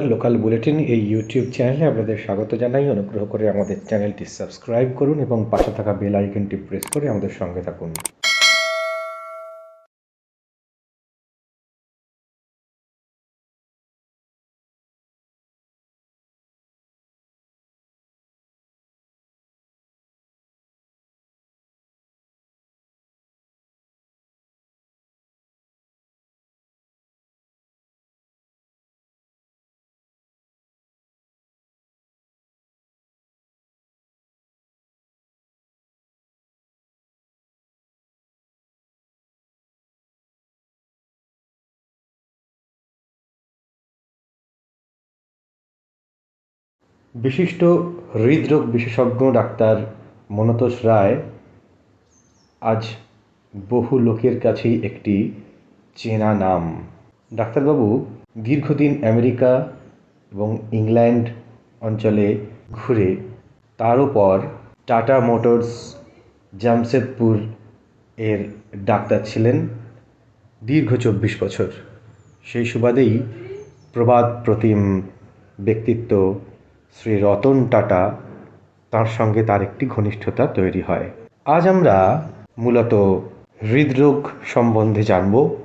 Local bulletin এই YouTube চ্যানেলে আপনাদের স্বাগত জানাই। অনুগ্রহ করে আমাদের চ্যানেলটি সাবস্ক্রাইব করুন এবং পাশে থাকা বেল আইকনটি প্রেস করে আমাদের সঙ্গে থাকুন। বিশিষ্ট হৃদরোগ বিশেষজ্ঞ ডাক্তার মনতোষ রায় আজ বহু লোকের কাছেই একটি চেনা নাম। ডাক্তারবাবু, দীর্ঘদিন আমেরিকা এবং ইংল্যান্ড অঞ্চলে ঘুরে তারও পর টাটা মোটরস জামশেদপুর এর ডাক্তার ছিলেন দীর্ঘ চব্বিশ বছর। সেই সুবাদেই প্রবাদ প্রতিম ব্যক্তিত্ব শ্রী রতন টাটা তার সঙ্গে তার একটি ঘনিষ্ঠতা তৈরি হয়। আজ আমরা মূলত হৃদরোগ সম্বন্ধে জানব।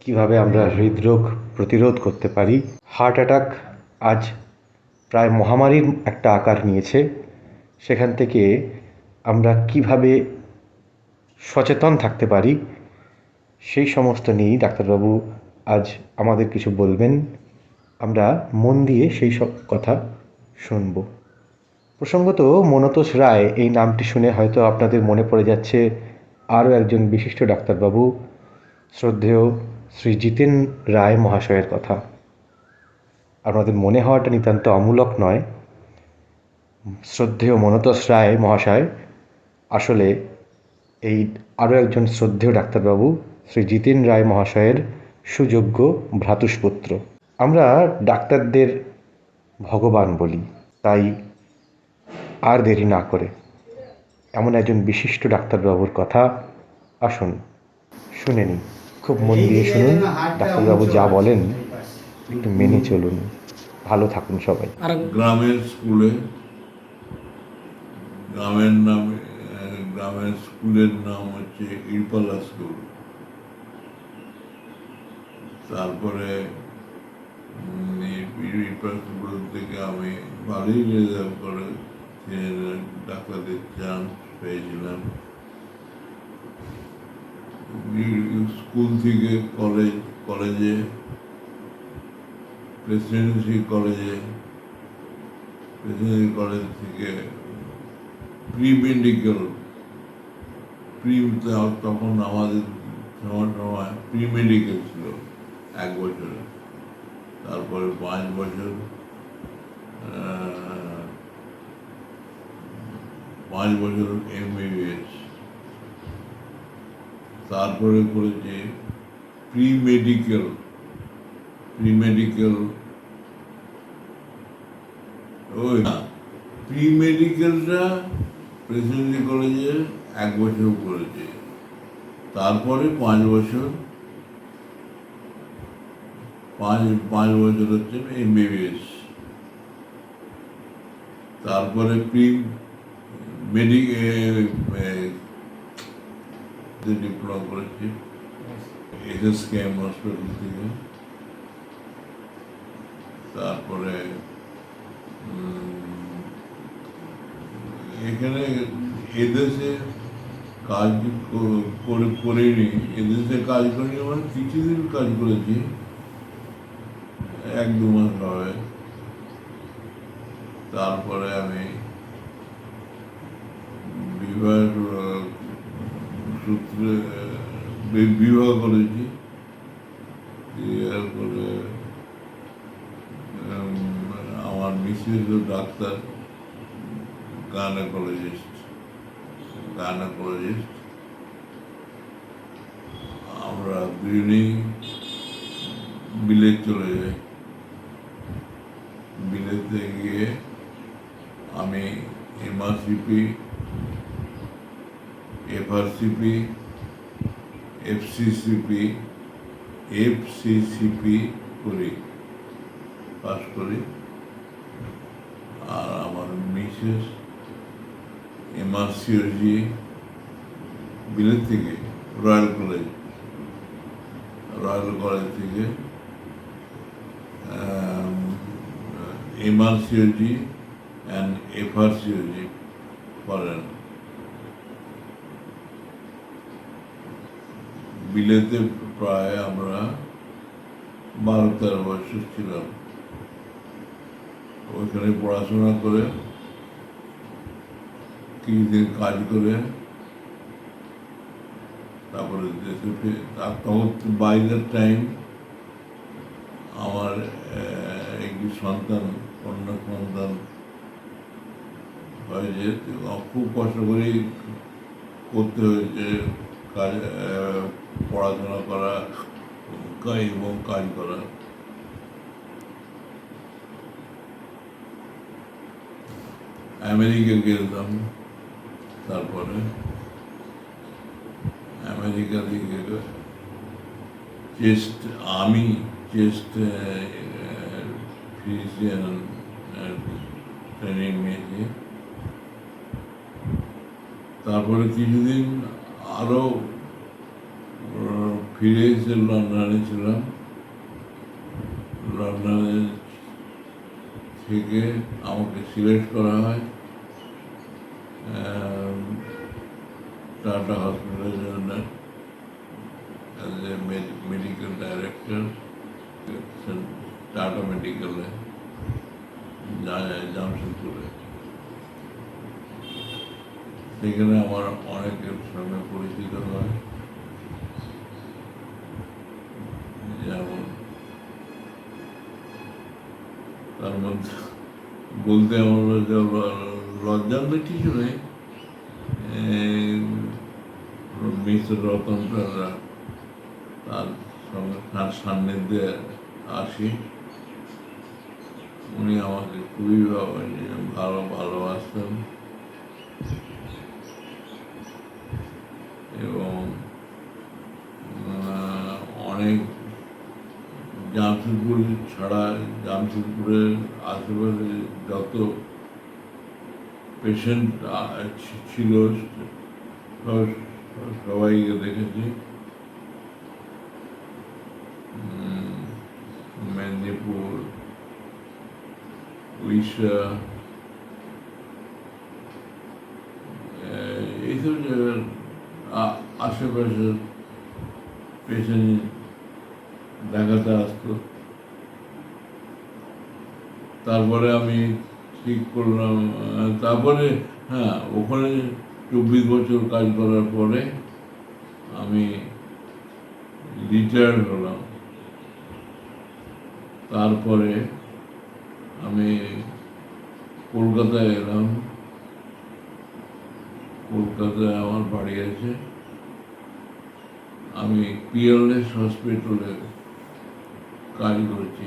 কীভাবে আমরা হৃদরোগ প্রতিরোধ করতে পারি। হার্ট অ্যাটাক আজ প্রায় মহামারীর একটা আকার নিয়েছে। সেখান থেকে আমরা কীভাবে সচেতন থাকতে পারি, সেই সমস্ত নিয়েই ডাক্তারবাবু আজ আমাদের কিছু বলবেন। আমরা মন দিয়ে সেই সব কথা শুনব। প্রসঙ্গত মনতোষ রায় এই নামটি শুনে হয়তো আপনাদের মনে পড়ে যাচ্ছে আরও একজন বিশিষ্ট ডাক্তারবাবু, শ্রদ্ধেয় শ্রী জিতেন রায় মহাশয়ের কথা। আপনাদের মনে হওয়াটা নিতান্ত অমূলক নয়। শ্রদ্ধেয় মনতোষ রায় মহাশয়, আসলে এই আরও একজন শ্রদ্ধেয় ডাক্তারবাবু শ্রী জিতেন রায় মহাশয়ের সুযোগ্য ভ্রাতুষ্পুত্র। আমরা ডাক্তারদের ভগবান বলি তাই আর দেরি না করে। এমন একজন বিশিষ্ট ডাক্তারবাবুর কথা আসুন শুনে নিন খুব মন দিয়ে শুনুন ডাক্তারবাবু যা বলেন একটু মেনে চলুন। ভালো থাকুন সবাই। গ্রামের স্কুলে গ্রামের নামে গ্রামের স্কুলের নাম হচ্ছে ইরপালা স্কুল তারপরে ইরপালা থেকে আমি ভালোই রেজাল্ট করে আহ, ডাক্তারের চান্স পেয়েছিলাম স্কুল থেকে কলেজ কলেজে প্রেসিডেন্সি কলেজে প্রেসিডেন্সি কলেজ থেকে প্রি মেডিকেল প্রি তখন আমাদের সময় সময় প্রি মেডিকেল ছিল এক বছরে তারপরে পাঁচ বছর পাঁচ বছর এম তারপরে করেছে প্রি মেডিকেল প্রি মেডিকেল ওই না প্রি মেডিকেলটা প্রেসিডেন্সি কলেজে এক বছর করেছে। তারপরে পাঁচ বছর পাঁচ পাঁচ বছর হচ্ছে এমবিবিএস তারপরে প্রি মেডিকেল ডিপ্লোমা করেছি। S S K M hospital থেকে। তারপরে এখানে এদেশে কাজ করে, করিনি। এদেশে কাজ করিনি মানে কিছুদিন কাজ করেছি। এক দু মাস হবে তারপরে আমি বিবাহ সূত্রে বিবাহ করেছি। এরপরে উম, আমার মিসেস ডাক্তার গানাকোলজিস্ট গানাকোলজিস্ট। আমরা দুজনেই বিলেত চলে যাই। বিলেতে গিয়ে আমি এমআরসিপি, এফআরসিপি, এফসিসিপি এফসিসিপি করি, পাস করি। আর আমার মিসেস এমআরসিওজি বিলেত থেকে রয়্যাল কলেজ রয়্যাল কলেজ থেকে এমআরসিওজি অ্যান্ড এফআরসিওজি করেন বিলেতে প্রায় আমরা বারো তেরো বছর ছিলাম। ওইখানে পড়াশোনা করে, কিছুদিন কাজ করে, তারপরে দেশে ফিরে তখন বাইরের টাইম আমার একটি সন্তান সন্তান হয়েছে। তো খুব কষ্ট করেই করতে হয়েছে কাজ পড়াশোনা করা এবং কাজ করা। আমেরিকা গেলাম তারপরে। আমেরিকা থেকে চেস্ট, আমি চেস্ট ফিজিশিয়ান ট্রেনিং নিয়েছি তারপরে কিছুদিন আরও ফিরে এসে লন্ডনে ছিলাম। লন্ডনে থেকে আমাকে সিলেক্ট করা হয় টাটা হসপিটালের জন্য মেডিকেল ডাইরেক্টর টাটা মেডিকেলে জামশেদপুরে সেখানে আমার অনেকের সঙ্গে পরিচিত হয় যেমন তার মধ্যে বলতে আমার লজ্জা লজ্জার কিছু নেই মিস্টার রতন তার সঙ্গে তার সান্নিধ্যে আসি উনি আমাকে খুবই ভালো ভালো ভালোবাসতেন। এবং অনেক জামশেদপুর ছাড়া জামশেদপুরের আশেপাশে যত পেশেন্ট ছিল সবাইকে দেখেছি। উড়িষ্যা এইসব জায়গার আশেপাশের পেশেন্ট দেখাতে আসতো। তারপরে আমি ঠিক করলাম তারপরে হ্যাঁ ওখানে চব্বিশ বছর কাজ করার পরে আমি রিটায়ার্ড হলাম। তারপরে আমি কলকাতায় এলাম। কলকাতায় আমার বাড়ি আছে। আমি পিএলএস হসপিটালে কাজ করছি।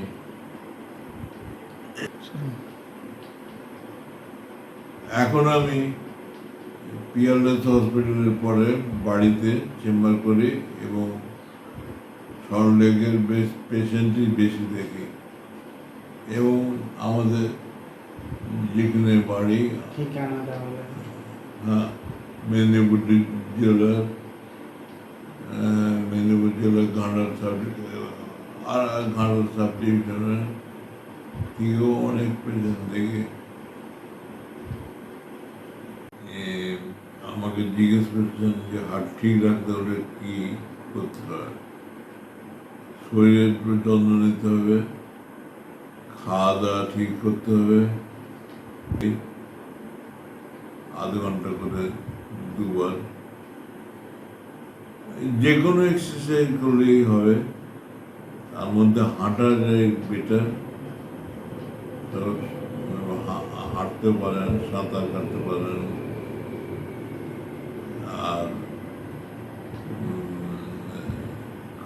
এখন আমি পিএলএস হসপিটালের পরে বাড়িতে চেম্বার করি এবং সরলেগের বেশ পেশেন্টই বেশি দেখি। এবং আমাদের যেখানে বাড়ি ঠিকানাটা বলে হ্যাঁ মেদিনীপুর ডি- জেলার আহ, মেদিনীপুর জেলার ঘাটাল সাব আর আর ঘাটাল সাব ডিভিশনের থেকেও অনেক পেশেন্ট দেখে এ, আমাকে জিজ্ঞেস করছেন যে হার্ট ঠিক রাখতে হলে কি করতে হয় শরীরের একটু যত্ন নিতে হবে খাওয়া দাওয়া ঠিক করতে হবে। আধ ঘণ্টা করে দুবার। যে কোনো এক্সারসাইজ করলেই হবে। তার মধ্যে হাঁটা যায় বেটার হাঁটতে পারেন, সাঁতার কাটতে পারেন, আর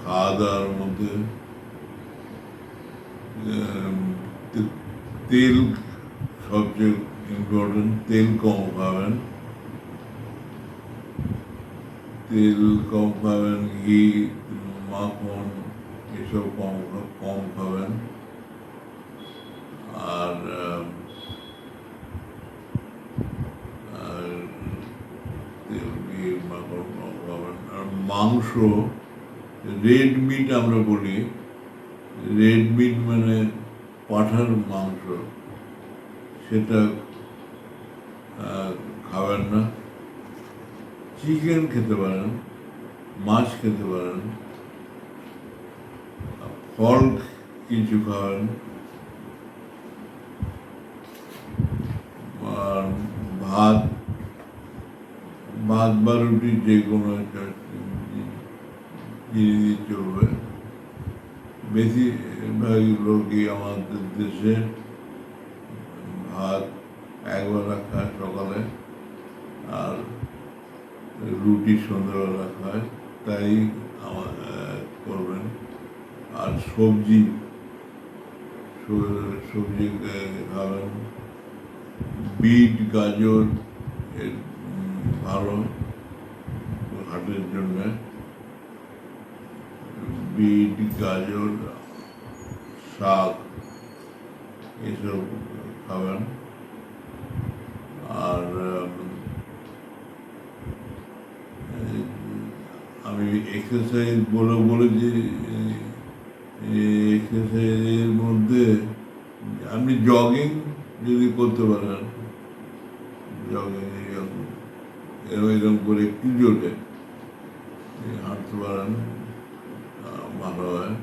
খাওয়া দাওয়ার মধ্যে তেল, সবচেয়ে ইম্পর্টেন্ট তেল কম খাবেন তেল কম খাবেন ঘি, মাখন, এসব কম কম খাবেন আর তেল, ঘি কম খাবেন আর মাংস রেড মিট আমরা বলি। রেড মিট মানে পাঠার মাংস। সেটা আহ, খাবেন না। চিকেন খেতে পারেন মাছ খেতে পারেন ফল কিছু খাবেন আর ভাত ভাত বা রুটি যে কোনো একটা জিনিস চলবে। বেশিরভাগ লোকই আমাদের দেশে ভাত একবেলা খায় সকালে। আর রুটি সন্ধ্যাবেলা খায় তাই আমার করবেন। আর সবজি সবজি খাবেন। বিট, গাজর ভালো হার্টের জন্য। বিট, গাজর, শাক, এসব খাবেন আর আমি এক্সারসাইজ বলে বলেছি এক্সারসাইজের মধ্যে আপনি জগিং যদি করতে পারেন জগিং এরকম এরকম করে একটু জোরে হাঁটতে পারেন ভালো হয়